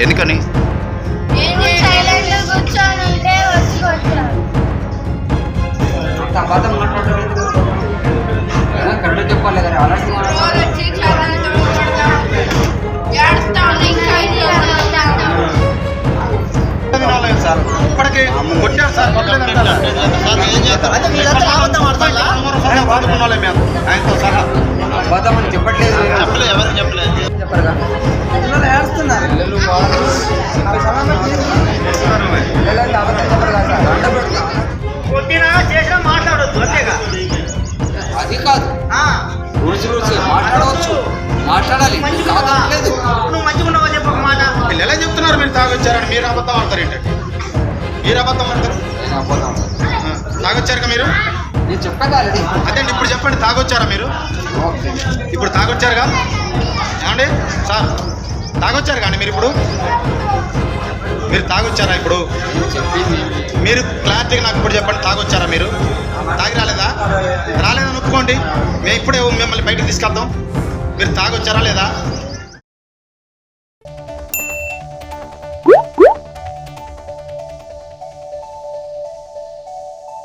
ఎందుకని కొట్టారు సార్ ఇప్పటికి కొట్టారు సార్ కొట్టలేదంటారా? అయితే మీరంతా అబద్ధం ఆడతారా? చదువుకున్నోళ్ళే మేము. ఆయనతో సహా చేసినా మాట్లాడొద్దు అంతేగా. అది కాదు. రూల్స్ రూల్స్ మాట్లాడవచ్చు. మాట్లాడాలి. కాదనట్లేదు నువ్వు మంచిగా ఉన్నావా చెప్పు ఒక మాట. వీళ్ళు ఎలా చెప్తున్నారు మీరు తాగొచ్చారని. మీరు అబద్ధం ఆడతారు ఏంటంటే మీరు అబద్ధం అబద్ధం ఆ, తాగొచ్చారుగా మీరు? నేను చెప్పగా ఆల్రెడీ అదే? అండి ఇప్పుడు చెప్పండి తాగొచ్చారా మీరు? ఓకే. ఇప్పుడు తాగొచ్చారుగా? ఏమండి? సార్ తాగొచ్చారు కానీ మీరు ఇప్పుడు? మీరు తాగొచ్చారా ఇప్పుడు? మీరు క్లారిటీగా నాకు ఇప్పుడు చెప్పండి తాగొచ్చారా మీరు? తాగి రాలేదా? రాలేదని ఒప్పుకోండి మేము ఇప్పుడే మిమ్మల్ని బయటకు తీసుకెళ్తాం. మీరు తాగొచ్చారా లేదా?